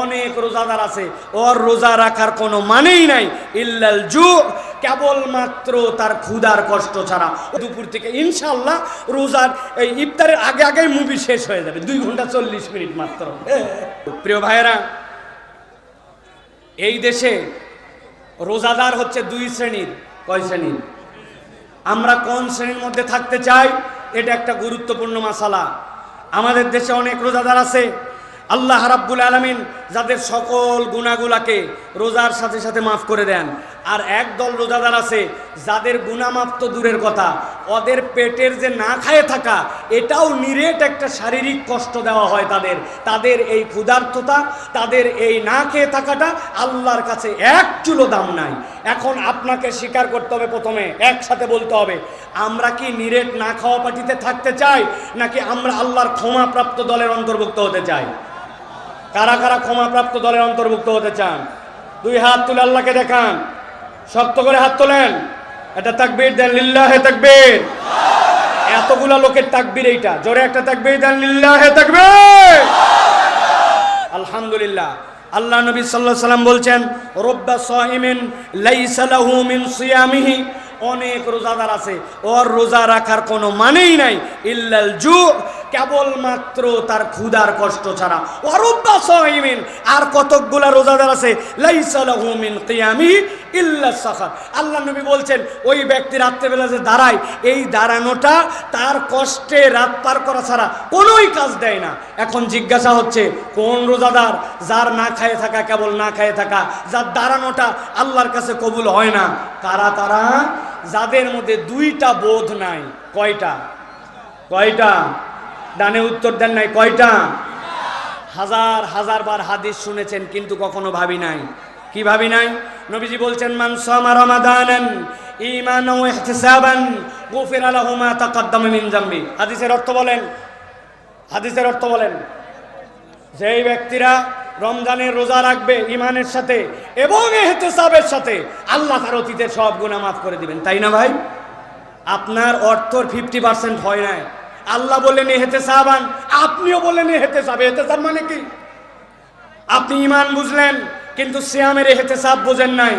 অনেক রোজাদার আছে। ওর রোজা রাখার কোনো মানেই নাই। ইল্লাল জু কেবলমাত্র তার ক্ষুধার কষ্ট ছাড়া। দুপুর থেকে ইনশাল্লাহ রোজার এই ইফতারের আগে আগেই মুভি শেষ হয়ে যাবে। দুই ঘণ্টা চল্লিশ মিনিট মাত্র। প্রিয় ভাইয়েরা, এই দেশে রোজাদার হচ্ছে দুই শ্রেণির। কয় শ্রেণির? আমরা কোন শ্রেণির মধ্যে থাকতে চাই? এটা একটা গুরুত্বপূর্ণ মাসালা। আমাদের দেশে অনেক রোজাদার আছে। আল্লাহ রাব্বুল আলমিন যাদের সকল গুণাগুলাকে রোজার সাথে সাথে মাফ করে দেন। আর একদল রোজাদার আছে, যাদের গুণামাপ তো দূরের কথা, ওদের পেটের যে না খায়ে থাকা, এটাও নিরেট একটা শারীরিক কষ্ট দেওয়া হয় তাদের। তাদের এই ক্ষুধার্ততা, তাদের এই না খেয়ে থাকাটা আল্লাহর কাছে এক চুলো দাম নাই। এখন আপনাকে স্বীকার করতে হবে প্রথমে, একসাথে বলতে হবে, আমরা কি নিরেট না খাওয়া পাটিতে থাকতে চাই, নাকি আমরা আল্লাহর ক্ষমাপ্রাপ্ত দলের অন্তর্ভুক্ত হতে চাই? কারা কারা ক্ষমাপ্রাপ্ত দলের অন্তর্ভুক্ত হতে চান? দুই হাত তুলে আল্লাহকে দেখান। শক্ত করে হাত তোলেন। এটা তাকবীর দেন, লিল্লাহে তাকবীর। এতগুলা লোকের তাকবীর এইটা। জোরে একটা তাকবীর দেন, লিল্লাহে তাকবীর। আলহামদুলিল্লাহ। আল্লাহ নবী সাল্লাল্লাহু সাল্লাম বলছেন, রব্বা সাইমিন লাইসা লাহু মিন সিয়ামিহি। অনেক রোজাদার আছে। ওর রোজা রাখার কোনো মানেই নাই। ইল্লাল জু কেবলমাত্র তার ক্ষুধার কষ্ট ছাড়া। অরব্বা সাইমিন আর কতকগুলা রোজাদার আছে? আল্লাহ নবী বলছেন, ওই ব্যক্তি রাত্রেবেলা যে দাঁড়ায়, এই দাঁড়ানোটা তার কষ্টে রাত পার করা ছাড়া কোনোই কাজ দেয় না। এখন জিজ্ঞাসা হচ্ছে, কোন রোজাদার? যার না খায়ে থাকা কেবল না খায়ে থাকা, যার দাঁড়ানোটা আল্লাহর কাছে কবুল হয় না, কারা তারা? যাদের মধ্যে দুইটা বোধ নাই। কয়টা? কয়টা? ডানে উত্তর দেন নাই, কয়টা? হাজার হাজার বার হাদিস শুনেছেন, কিন্তু কখনো ভাবি নাই। কি ভাবি নাই? নবীজি বলছেন, মান সামা রমাদানান ঈমানান ওয়া ইহতিসাবান, গুফিরা লাহু মা তাকাদ্দামা মিন যামবি হাদিসের অর্থ বলেন, হাদিসের অর্থ বলেন, যেই ব্যক্তিরা রমজানের রোজা রাখবে ইমানের সাথে এবং এহতেসাবের সাথে, আল্লাহ তার অতীতের সব গুনাহ মাফ করে দিবেন। তাই না ভাই? আপনার অর্থর ফিফটি পার্সেন্ট হয় নাই। আল্লাহ বললেন এহেতে সাবান। আপনিও বললেন এহেতে সাব। হেতে সাব মানে কি? আপনি ইমান বুঝলেন, কিন্তু সিয়ামের হেতে সাব বোঝেন নাই।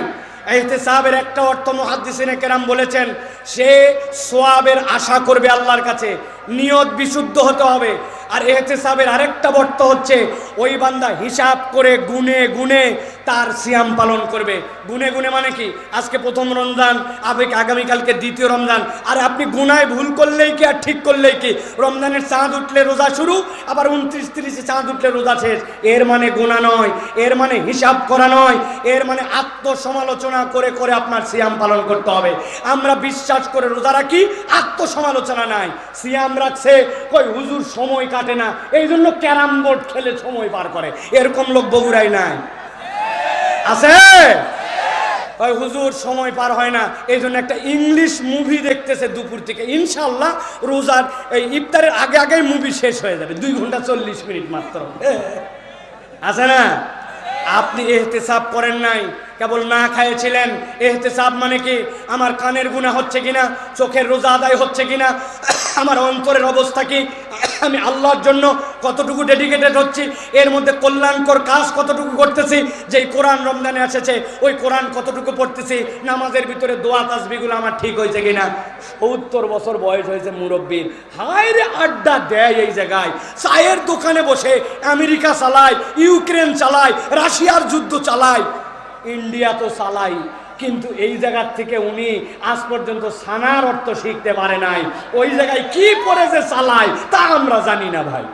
এহেতে সাবের একটা অর্থ মহাদ্দিসিনে কেরাম বলেছেন, সে সোয়াবের আশা করবে আল্লাহর কাছে, নিয়ত বিশুদ্ধ হতে হবে। আর এহেতে সাবের আরেকটা অর্থ হচ্ছে, ওই বান্দা হিসাব করে গুনে গুনে তার সিয়াম পালন করবে। গুনে গুনে মানে কি? আজকে প্রথম রমজান, আবেগ আগামীকালকে দ্বিতীয় রমজান। আর আপনি গুনায় ভুল করলেই কি আর ঠিক করলেই কি? রমজানের চাঁদ উঠলে রোজা শুরু, আবার উনত্রিশ তিরিশে চাঁদ উঠলে রোজা শেষ। এর মানে গুণা নয়, এর মানে হিসাব করা নয়, এর মানে আত্মসমালোচনা করে করে আপনার সিয়াম পালন করতে হবে। আমরা বিশ্বাস করে রোজা রাখি, আত্মসমালোচনা নাই। সিয়াম রাখছে, কই হুজুর সময় কাটে না এই জন্য ক্যারাম বোর্ড খেলে সময় পার করে। এরকম লোক বগুড়াই নাই। আছে? ওই হুজুর, সময় পার হয় না। এই জন্য একটা ইংলিশ মুভি দেখতেছে দুপুর থেকে। ইনশাল্লাহ রোজার এই ইফতারের আগে আগেই মুভি শেষ হয়ে যাবে। দুই ঘণ্টা চল্লিশ মিনিট মাত্র। আছে না? আপনি এহতেসাব করেন নাই, কেবল না খাইয়েছিলেন। এহতেসাব মানে কি? আমার কানের গুণা হচ্ছে কিনা? চোখের রোজা আদায় হচ্ছে কিনা? আমার অন্তরের অবস্থা কি? আমি আল্লাহর জন্য কতটুকু ডেডিকেটেড হচ্ছি, এর মধ্যে কল্যাণকর কাজ কতটুকু করতেছি, যেই কোরআন রমজানে এসেছে, ওই কোরআন কতটুকু পড়তেছি, নামাজের ভিতরে দোয়া তাসবিগুলো আমার ঠিক হয়েছে কিনা? সত্তর বছর বয়স হয়েছে মুরব্বীর হায় রে আড্ডা দেয় এই জায়গায়। চায়ের দোকানে বসে আমেরিকা চালায়, ইউক্রেন চালায়, রাশিয়ার যুদ্ধ চালায়। ইন্ডিয়া তো চালাই, কিন্তু এই জায়গার থেকে উনি আজ পর্যন্ত সানার অর্থ শিখতে পারে নাই। ওই জায়গায় কি করে যে চালায়, তা আমরা জানি না ভাই।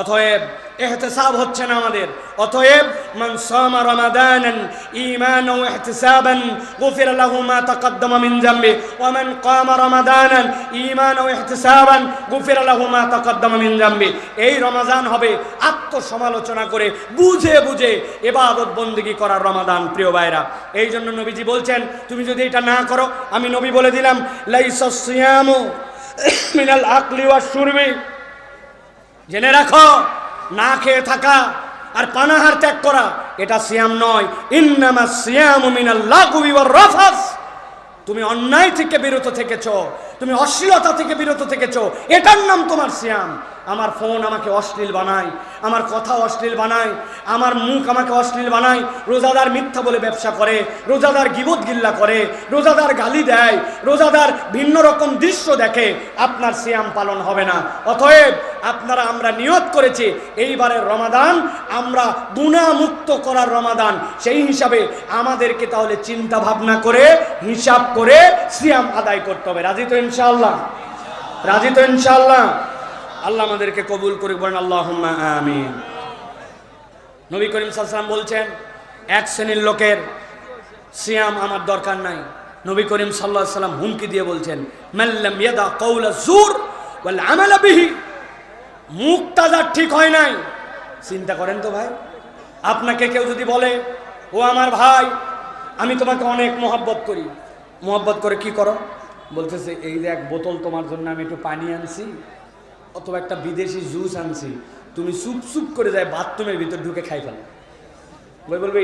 অতএব এহতেসাব হচ্ছে না আমাদের। অতএব মান সামা রমাদানান ঈমানান ওয়া ইহতিসাবান গুফিরা লাহু মা তাকদ্দামা মিন যামবি ওয়া মান কামা রমাদানান ঈমানান ওয়া ইহতিসাবান গুফিরা লাহু মা তাকদ্দামা মিন যামবি এই রমাদান হবে আত্মসমালোচনা করে বুঝে বুঝে ইবাদত বন্দেগী করার রমাদান, প্রিয় ভাইরা। এই জন্য নবীজি বলছেন, তুমি যদি এটা না করো, আমি নবী বলে দিলাম লাইসা সিয়ামু মিনাল আকলি ওয়াশ শুরবি। জেনে রাখো, না খেয়ে থাকা আর পানাহার ত্যাগ করা, এটা সিয়াম নয়। ইন্নামা সিয়াম রাফাস। তুমি অন্যায় থেকে বিরত থেকেছ, তুমি অশ্লীলতা থেকে বিরত থেকেছ, এটার নাম তোমার সিয়াম। আমার ফোন আমাকে অশ্লীল বানায়, আমার কথা অশ্লীল বানায়, আমার মুখ আমাকে অশ্লীল বানায়, রোজাদার মিথ্যা বলে ব্যবসা করে, রোজাদার গিবত গিল্লা করে, রোজাদার গালি দেয়, রোজাদার ভিন্ন রকম দৃশ্য দেখে আপনার সিয়াম পালন হবে না। অতএব আপনারা, আমরা নিয়ত করেছি, এইবারের রমাদান আমরা গুণামুক্ত করার রমাদান। সেই হিসাবে আমাদেরকে তাহলে চিন্তা ভাবনা করে, হিসাব করে সিয়াম আদায় করতে হবে। রাজি তো ইনশাআল্লাহ? রাজি তো ইনশাআল্লাহ? আল্লাহ আমাদেরকে কবুল করে বলেন আল্লাহ আমিন। নবী করিম সাল্লাম বলছেন, এক শ্রেণির লোকের সিয়াম আমার দরকার নাই। নবী করিম সাল্লাহ সাল্লাম হুমকি দিয়ে বলছেন মাল্লাম ইয়াদা কৌলা জুর ওয়াল আমালা বিহি। মুখটা যার ঠিক হয় নাই। চিন্তা করেন তো ভাই। আপনাকে কেউ যদি বলে, ও আমার ভাই, আমি তোমাকে অনেক মহব্বত করি। মহব্বত করে কি করো? বলতেছে, এই যে এক বোতল তোমার জন্য আমি একটু পানি আনছি। অথবা একটা বিদেশি জুস আনছি, তুমি চুপ করে যায় বাথরুমের ভিতর ঢুকে খাই ফেলো। বই বলবে,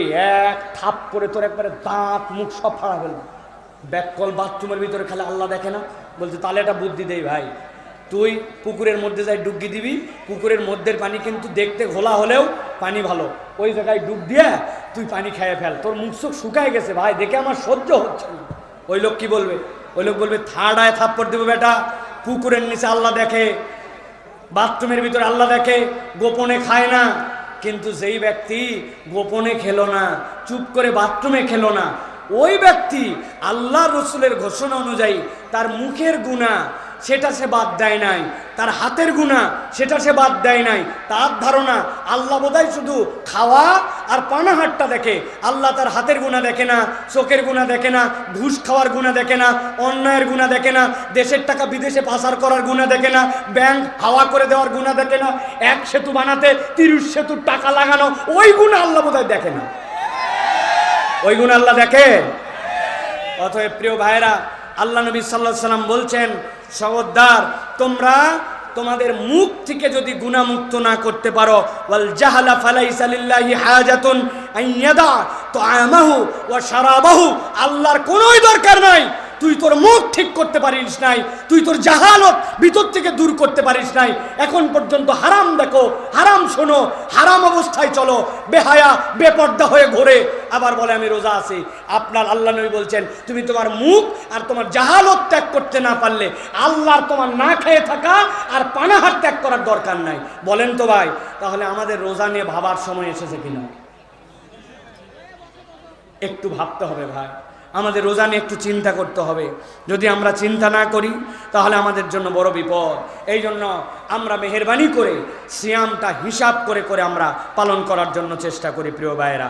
এক থাপ করে তোর একবারে দাঁত মুখ সব ফাড়া ফেলব। ব্যাককল বাথরুমের ভিতরে খেলে আল্লাহ দেখে না। বলছে, তাহলে একটা বুদ্ধি দেই ভাই। তুই পুকুরের মধ্যে যাই ডুবকি দিবি, পুকুরের মধ্যের পানি কিন্তু দেখতে ঘোলা হলেও পানি ভালো। ওই জায়গায় ডুব দিয়ে তুই পানি খেয়ে ফেল। তোর মুখ চোখ শুকায় গেছে ভাই, দেখে আমার সহ্য হচ্ছে না। ওই লোক কি বলবে? ওই লোক বলবে থার্ড আয় থাপ্পড় দেবো বেটা, পুকুরের নিচে আল্লাহ দেখে বাথরুমের ভিতরে আল্লাহ দেখে, গোপনে খায় না। কিন্তু যেই ব্যক্তি গোপনে খেলো না, চুপ করে বাথরুমে খেলো না, ওই ব্যক্তি আল্লাহ রসুলের ঘোষণা অনুযায়ী তার মুখের গুণা সেটা সে বাদ দেয় নাই। তার হাতের গুণা সেটা সে বাদ দেয় নাই। তার ধারণা, আল্লাহ বোধহয় শুধু খাওয়া আর পানাহাটটা দেখে। আল্লাহ তার হাতের গুণা দেখে না, চোখের গুণা দেখে না, ঘুষ খাওয়ার গুণা দেখে না, অন্যায়ের গুণা দেখে না, দেশের টাকা বিদেশে পাচার করার গুণা দেখে না, ব্যাংক হাওয়া করে দেওয়ার গুণা দেখে না, এক সেতু বানাতে তিরিশ সেতুর টাকা লাগানো, ওই গুণা আল্লাহ বোধহয় দেখে না। ওই গুণ আল্লাহ দেখে? অতএব প্রিয় ভাইরা আল্লাহ নবী সাল্লাহ সাল্লাম বলছেন সবদ্দার তোমরা তোমাদের মুখ থেকে যদি গুণামুক্ত না করতে পারো, ওয়াল জাহালা ফালাইসা লিল্লাহি হাজাতুন আইয়াদা তো আমাহু ওয়া শারাবাহু, আল্লাহর কোনোই দরকার নাই। তুই তোর মুখ ঠিক করতে পারিস নাই, তুই তোর জাহালত ভিতর থেকে দূর করতে পারিস নাই। এখন পর্যন্ত হারাম দেখো, হারাম শোনো, হারাম অবস্থায় চলো, বেহায়া, বেপর্দা হয়ে ঘোরে। আবার বলে, আমি রোজা আছি। আপনার আল্লাহ নবী বলছেন, তুমি তোমার মুখ আর তোমার জাহালত ত্যাগ করতে না পারলে আল্লাহর তোমার না খেয়ে থাকা আর পানাহার ত্যাগ করার দরকার নাই। বলেন তো ভাই, তাহলে আমাদের রোজা নিয়ে ভাবার সময় এসেছে কিনা? একটু ভাবতে হবে ভাই, আমাদের রোজা নিয়ে একটু চিন্তা করতে হবে। যদি আমরা চিন্তা না করি, তাহলে আমাদের জন্য বড় বিপদ। এই জন্য আমরা মেহরবানি করে, সিয়ামটা হিসাব করে করে আমরা পালন করার জন্য চেষ্টা করি, প্রিয় ভাইয়েরা।